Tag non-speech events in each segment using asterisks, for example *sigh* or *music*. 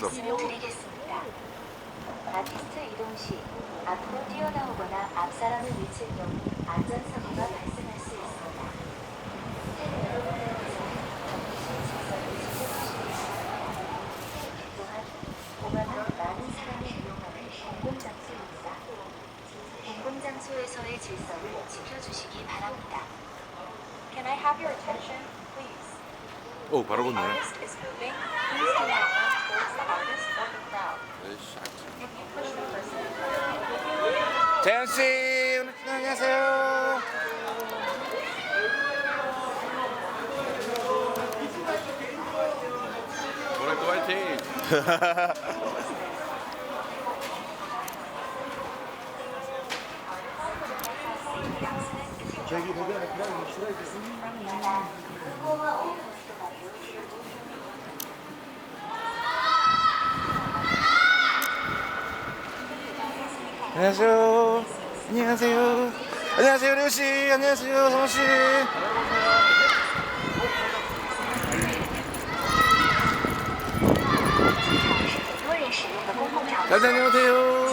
말씀을 드리겠습니다. 아티스트 이동 시 앞으로 뛰어나오거나 앞사람을 밀칠 경우 안전사고가 발생할 수 있습니다. 팬 여러분들께서 정신 질서를 지켜주시기 바랍니다. 또한 공항은 많은 사람이 이용하는 공공장소입니다. 공공장소에서의 질서를 지켜주시기 바랍니다. Can I have your attention, please? 오 바로 The 걷네. artist is moving. Please do not 재현 씨 안녕하세요. 뭐랄까 화이팅! *laughs* 안녕하세요. 안녕하세요. 안녕하세요, 레오 씨. 안녕하세요, 성 씨. 잘 다녀오세요.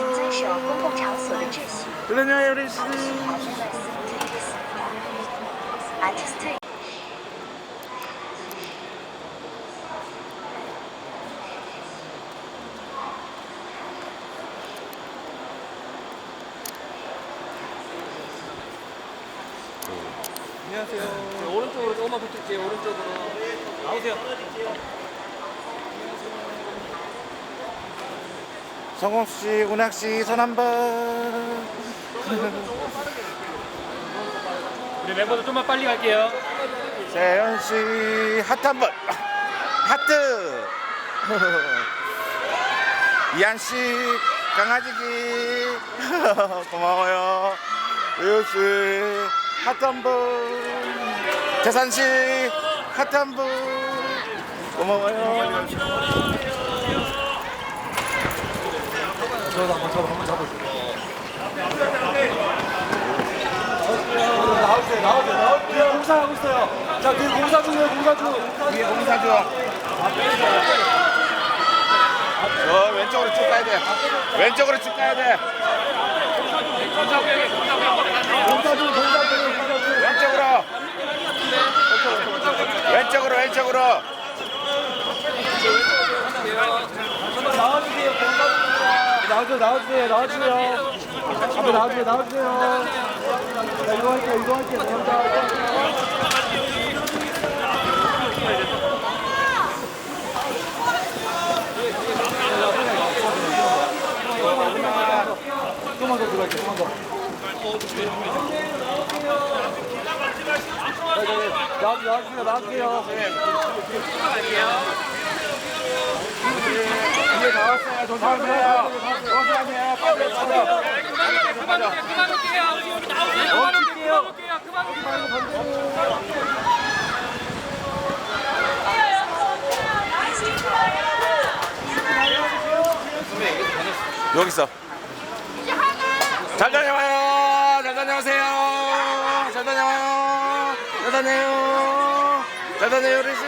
잘 다녀와요, 레오 씨. 안녕하세요. 네, 오른쪽으로 조금만 붙을게요. 오른쪽으로. 나오세요. 성공 씨, 운학 씨, 손 한 번. 우리 멤버들 좀만 빨리 갈게요. 재현 씨, 하트 한 번. 하트. 이한 씨, 강아지기. *laughs* 고마워요. 류씨, 하트 한 번. 재산 씨, 하트 한 번. 고마워요. 나오세요. 나오세요. 나오세요. 공사하고 있어요. 자, 그 공사 중이에요. 공사 중. 위에 공사 중. 저 왼쪽으로 쭉 가야 돼. 왼쪽으로 쭉 가야 돼. 왼쪽으로. 왼쪽으로 왼쪽으로. 나와주세요. 나와주세요. 나와주세요. 나와주세요. 나와주세요. 나와주세요. 자, 이동할게요. 이동할게요. 감사합니다. 조금만 더 들어갈게요. 조금만 더. 네. 나와주세요. 나와주세요. 이제 나왔어요. 조심하세요. 조심하세요. 빨리 가자. 여기 있어. 잘 다녀와요. 잘 다녀오세요. 잘 다녀와요. 잘 다녀요. 잘 다녀요, 리씨.